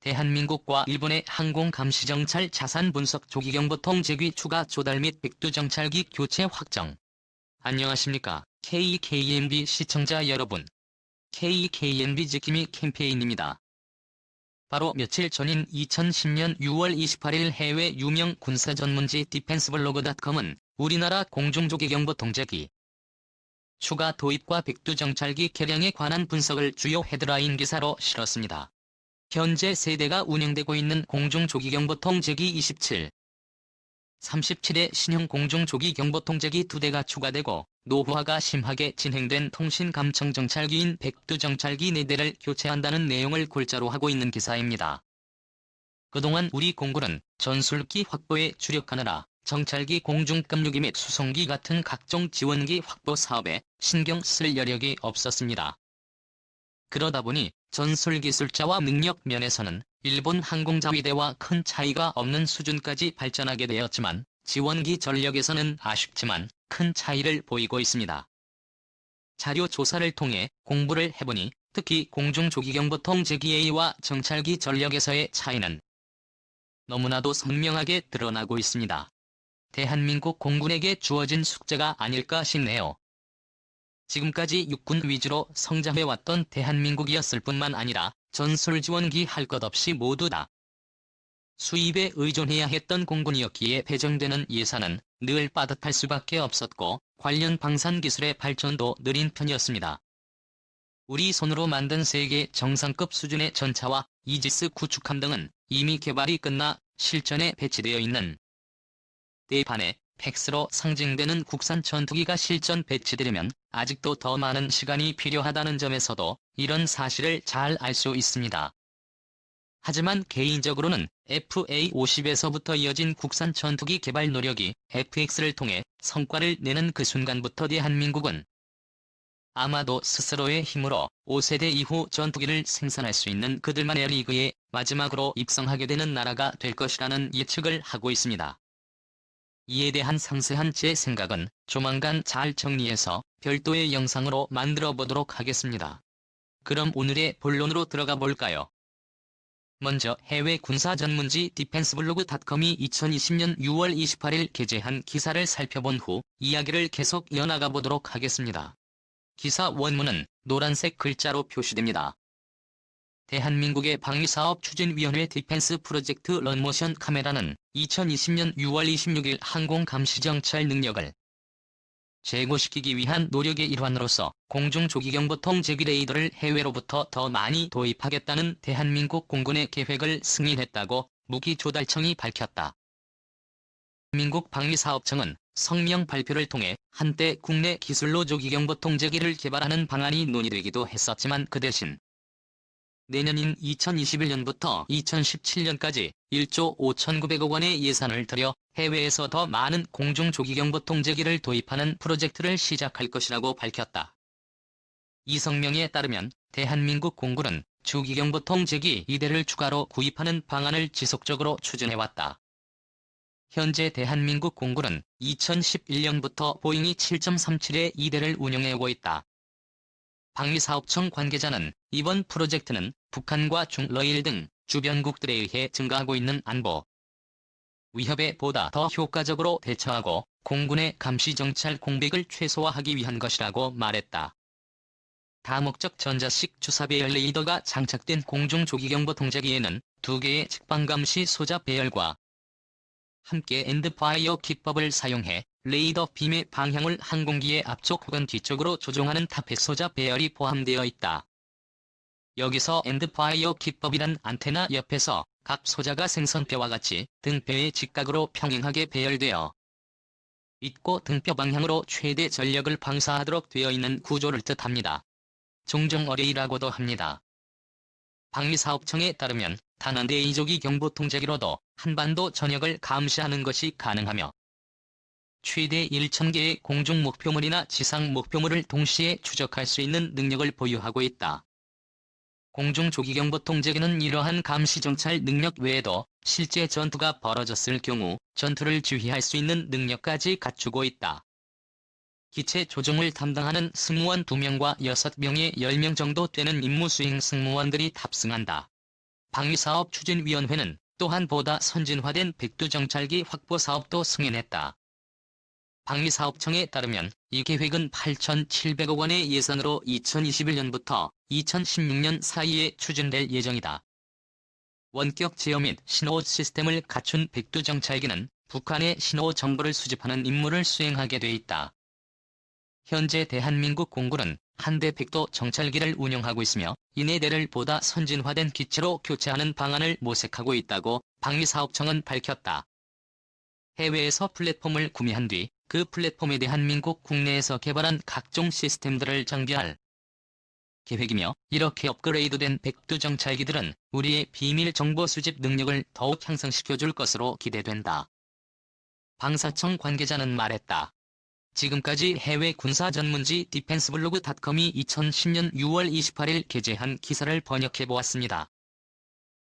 대한민국과 일본의 항공감시정찰 자산 분석 조기경보통 제기 추가 조달 및 백두정찰기 교체 확정. 안녕하십니까. KKNB 시청자 여러분. KKNB 지킴이 캠페인입니다. 바로 며칠 전인 2010년 6월 28일 해외 유명 군사 전문지 디펜스블로그.com은 우리나라 공중조기경보 통제기 추가 도입과 백두정찰기 개량에 관한 분석을 주요 헤드라인 기사로 실었습니다. 현재 세대가 운영되고 있는 공중조기경보통제기 27, 37의 신형 공중조기경보통제기 2대가 추가되고 노후화가 심하게 진행된 통신감청정찰기인 백두정찰기 4대를 교체한다는 내용을 골자로 하고 있는 기사입니다. 그동안 우리 공군은 전술기 확보에 주력하느라 정찰기 공중급류기 및 수송기 같은 각종 지원기 확보 사업에 신경 쓸 여력이 없었습니다. 그러다 보니 전술 기술자와 능력 면에서는 일본 항공자위대와 큰 차이가 없는 수준까지 발전하게 되었지만 지원기 전력에서는 아쉽지만 큰 차이를 보이고 있습니다. 자료 조사를 통해 공부를 해보니 특히 공중조기경보통 제기A와 정찰기 전력에서의 차이는 너무나도 선명하게 드러나고 있습니다. 대한민국 공군에게 주어진 숙제가 아닐까 싶네요. 지금까지 육군 위주로 성장해왔던 대한민국이었을 뿐만 아니라 전술 지원기 할 것 없이 모두 다 수입에 의존해야 했던 공군이었기에 배정되는 예산은 늘 빠듯할 수밖에 없었고 관련 방산 기술의 발전도 느린 편이었습니다. 우리 손으로 만든 세계 정상급 수준의 전차와 이지스 구축함 등은 이미 개발이 끝나 실전에 배치되어 있는 대판에 팩스로 상징되는 국산 전투기가 실전 배치되려면 아직도 더 많은 시간이 필요하다는 점에서도 이런 사실을 잘 알 수 있습니다. 하지만 개인적으로는 FA-50에서부터 이어진 국산 전투기 개발 노력이 FX를 통해 성과를 내는 그 순간부터 대한민국은 아마도 스스로의 힘으로 5세대 이후 전투기를 생산할 수 있는 그들만의 리그에 마지막으로 입성하게 되는 나라가 될 것이라는 예측을 하고 있습니다. 이에 대한 상세한 제 생각은 조만간 잘 정리해서 별도의 영상으로 만들어 보도록 하겠습니다. 그럼 오늘의 본론으로 들어가 볼까요? 먼저 해외 군사 전문지 디펜스블로그.com이 2020년 6월 28일 게재한 기사를 살펴본 후 이야기를 계속 이어나가 보도록 하겠습니다. 기사 원문은 노란색 글자로 표시됩니다. 대한민국의 방위사업 추진위원회 디펜스 프로젝트 런모션 카메라는 2020년 6월 26일 항공감시정찰 능력을 제고시키기 위한 노력의 일환으로서 공중조기경보통 제기레이더를 해외로부터 더 많이 도입하겠다는 대한민국 공군의 계획을 승인했다고 무기조달청이 밝혔다. 민국 방위사업청은 성명 발표를 통해 한때 국내 기술로 조기경보통 제기를 개발하는 방안이 논의되기도 했었지만 그 대신 내년인 2021년부터 2017년까지 1조 5,900억 원의 예산을 들여 해외에서 더 많은 공중 조기경보 통제기를 도입하는 프로젝트를 시작할 것이라고 밝혔다. 이 성명에 따르면 대한민국 공군은 조기경보 통제기 2대를 추가로 구입하는 방안을 지속적으로 추진해왔다. 현재 대한민국 공군은 2011년부터 보잉이 7.37의 2대를 운영해오고 있다. 방위사업청 관계자는 이번 프로젝트는 북한과 중러일 등 주변국들에 의해 증가하고 있는 안보 위협에 보다 더 효과적으로 대처하고 공군의 감시정찰 공백을 최소화하기 위한 것이라고 말했다. 다목적 전자식 주사 배열 레이더가 장착된 공중 조기경보 통제기에는 두 개의 측방감시 소자 배열과 함께 엔드파이어 기법을 사용해 레이더 빔의 방향을 항공기의 앞쪽 혹은 뒤쪽으로 조종하는 타펫 소자 배열이 포함되어 있다. 여기서 엔드파이어 기법이란 안테나 옆에서 각 소자가 생선뼈와 같이 등뼈의 직각으로 평행하게 배열되어 있고 등뼈 방향으로 최대 전력을 방사하도록 되어 있는 구조를 뜻합니다. 종종 어레이라고도 합니다. 방위사업청에 따르면 단한 대이조기 경보통제기로도 한반도 전역을 감시하는 것이 가능하며 최대 1,000개의 공중 목표물이나 지상 목표물을 동시에 추적할 수 있는 능력을 보유하고 있다. 공중조기경보 통제기는 이러한 감시정찰 능력 외에도 실제 전투가 벌어졌을 경우 전투를 지휘할 수 있는 능력까지 갖추고 있다. 기체 조종을 담당하는 승무원 2명과 6명의 10명 정도 되는 임무 수행 승무원들이 탑승한다. 방위사업 추진위원회는 또한 보다 선진화된 백두정찰기 확보 사업도 승인했다. 방위사업청에 따르면 이 계획은 8,700억 원의 예산으로 2021년부터 2016년 사이에 추진될 예정이다. 원격 제어 및 신호 시스템을 갖춘 백두정찰기는 북한의 신호 정보를 수집하는 임무를 수행하게 돼 있다. 현재 대한민국 공군은 한대 백도 정찰기를 운영하고 있으며 이네 대를 보다 선진화된 기체로 교체하는 방안을 모색하고 있다고 방위사업청은 밝혔다. 해외에서 플랫폼을 구매한 뒤 그 플랫폼에 대한민국 국내에서 개발한 각종 시스템들을 장비할 계획이며 이렇게 업그레이드된 백두 정 찰기들은 우리의 비밀 정보 수집 능력을 더욱 향상시켜 줄 것으로 기대된다. 방사청 관계자는 말했다. 지금까지 해외 군사 전문지 디펜스블로그닷컴이 2010년 6월 28일 게재한 기사를 번역해 보았습니다.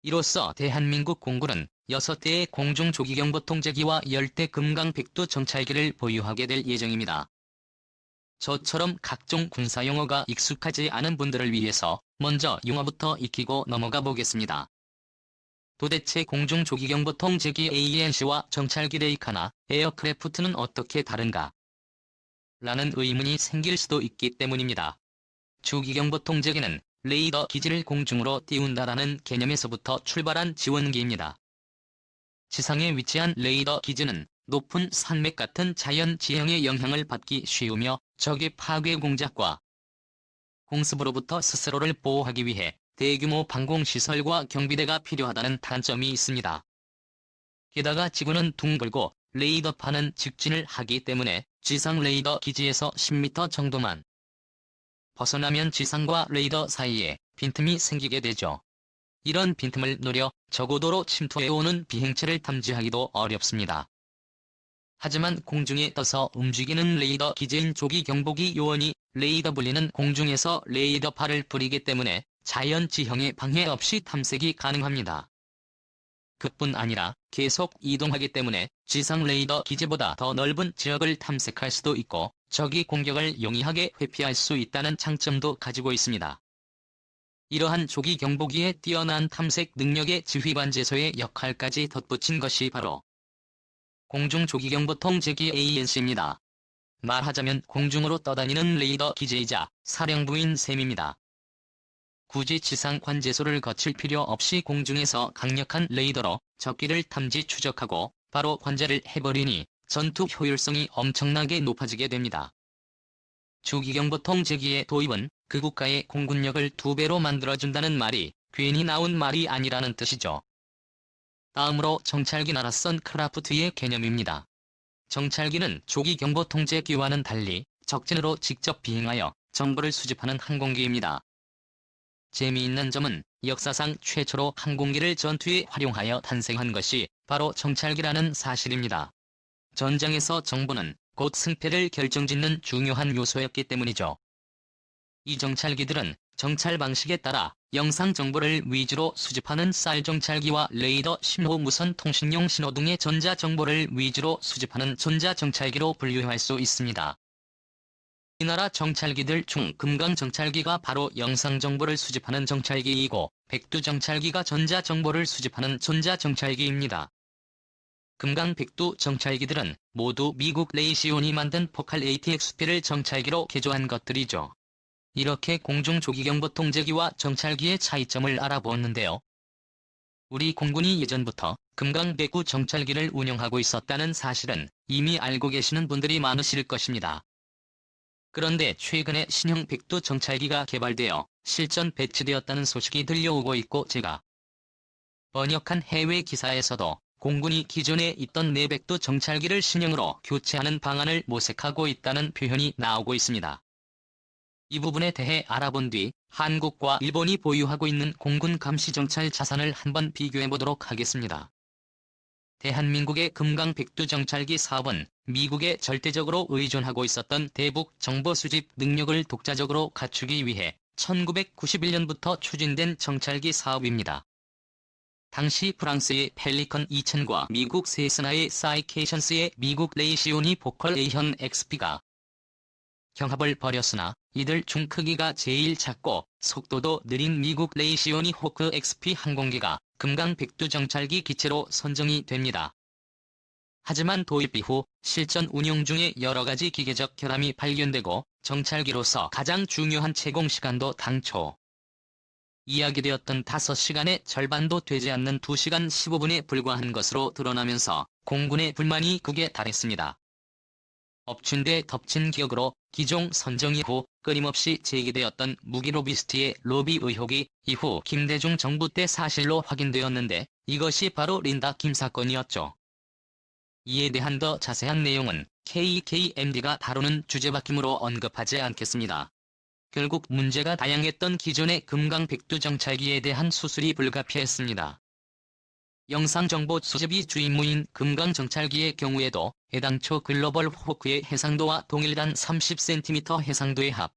이로써 대한민국 공군은 6대의 공중 조기경보 통제기와 10대 금강 백두 정찰기를 보유하게 될 예정입니다. 저처럼 각종 군사 용어가 익숙하지 않은 분들을 위해서 먼저 용어부터 익히고 넘어가 보겠습니다. 도대체 공중 조기경보 통제기 ANC와 정찰기 레이카나 에어크래프트는 어떻게 다른가? 라는 의문이 생길 수도 있기 때문입니다. 조기경보 통제기는 레이더 기지를 공중으로 띄운다라는 개념에서부터 출발한 지원기입니다. 지상에 위치한 레이더 기지는 높은 산맥 같은 자연 지형의 영향을 받기 쉬우며 적의 파괴 공작과 공습으로부터 스스로를 보호하기 위해 대규모 방공시설과 경비대가 필요하다는 단점이 있습니다. 게다가 지구는 둥글고 레이더파는 직진을 하기 때문에 지상 레이더 기지에서 10m 정도만 벗어나면 지상과 레이더 사이에 빈틈이 생기게 되죠. 이런 빈틈을 노려 저고도로 침투해오는 비행체를 탐지하기도 어렵습니다. 하지만 공중에 떠서 움직이는 레이더 기재인 조기 경보기 요원이 레이더 불리는 공중에서 레이더파를 뿌리기 때문에 자연 지형에 방해 없이 탐색이 가능합니다. 그뿐 아니라 계속 이동하기 때문에 지상 레이더 기지보다 더 넓은 지역을 탐색할 수도 있고 적이 공격을 용이하게 회피할 수 있다는 장점도 가지고 있습니다. 이러한 조기 경보기의 뛰어난 탐색 능력의 지휘관제소의 역할까지 덧붙인 것이 바로 공중 조기경보 통 제기 ANC입니다. 말하자면 공중으로 떠다니는 레이더 기재이자 사령부인 셈입니다. 굳이 지상 관제소를 거칠 필요 없이 공중에서 강력한 레이더로 적기를 탐지 추적하고 바로 관제를 해버리니 전투 효율성이 엄청나게 높아지게 됩니다. 주기경보 통 제기의 도입은 그 국가의 공군력을 두 배로 만들어준다는 말이 괜히 나온 말이 아니라는 뜻이죠. 다음으로 정찰기 나라선 크라프트의 개념입니다. 정찰기는 조기 경보 통제기와는 달리 적진으로 직접 비행하여 정보를 수집하는 항공기입니다. 재미있는 점은 역사상 최초로 항공기를 전투에 활용하여 탄생한 것이 바로 정찰기라는 사실입니다. 전장에서 정보는 곧 승패를 결정짓는 중요한 요소였기 때문이죠. 이 정찰기들은 정찰 방식에 따라 영상 정보를 위주로 수집하는 쌀 정찰기와 레이더 신호 무선 통신용 신호 등의 전자 정보를 위주로 수집하는 전자 정찰기로 분류할 수 있습니다. 이 나라 정찰기들 중 금강 정찰기가 바로 영상 정보를 수집하는 정찰기이고 백두 정찰기가 전자 정보를 수집하는 전자 정찰기입니다. 금강 백두 정찰기들은 모두 미국 레이시온이 만든 포칼 ATXP를 정찰기로 개조한 것들이죠. 이렇게 공중 조기경보 통제기와 정찰기의 차이점을 알아보았는데요. 우리 공군이 예전부터 금강백구 정찰기를 운영하고 있었다는 사실은 이미 알고 계시는 분들이 많으실 것입니다. 그런데 최근에 신형 백두 정찰기가 개발되어 실전 배치되었다는 소식이 들려오고 있고 제가 번역한 해외 기사에서도 공군이 기존에 있던 내백두 정찰기를 신형으로 교체하는 방안을 모색하고 있다는 표현이 나오고 있습니다. 이 부분에 대해 알아본 뒤 한국과 일본이 보유하고 있는 공군 감시 정찰 자산을 한번 비교해 보도록 하겠습니다. 대한민국의 금강 백두 정찰기 사업은 미국에 절대적으로 의존하고 있었던 대북 정보 수집 능력을 독자적으로 갖추기 위해 1991년부터 추진된 정찰기 사업입니다. 당시 프랑스의 펠리컨 2000과 미국 세스나의 사이케이션스의 미국 레이시오니 보컬 A현 XP가 경합을 벌였으나 이들 중 크기가 제일 작고 속도도 느린 미국 레이시오니 호크 XP 항공기가 금강 백두 정찰기 기체로 선정이 됩니다. 하지만 도입 이후 실전 운용 중에 여러 가지 기계적 결함이 발견되고 정찰기로서 가장 중요한 채공 시간도 당초 이야기되었던 5시간의 절반도 되지 않는 2시간 15분에 불과한 것으로 드러나면서 공군의 불만이 극에 달했습니다. 엎친 데 덮친 기억으로 기종 선정 이후 끊임없이 제기되었던 무기 로비스트의 로비 의혹이 이후 김대중 정부 때 사실로 확인되었는데 이것이 바로 린다 김 사건이었죠. 이에 대한 더 자세한 내용은 KKMD가 다루는 주제바뀜으로 언급하지 않겠습니다. 결국 문제가 다양했던 기존의 금강 백두 정찰기에 대한 수술이 불가피했습니다. 영상정보 수집이 주임무인 금강 정찰기의 경우에도 해당초 글로벌 호크의 해상도와 동일단 30cm 해상도의 합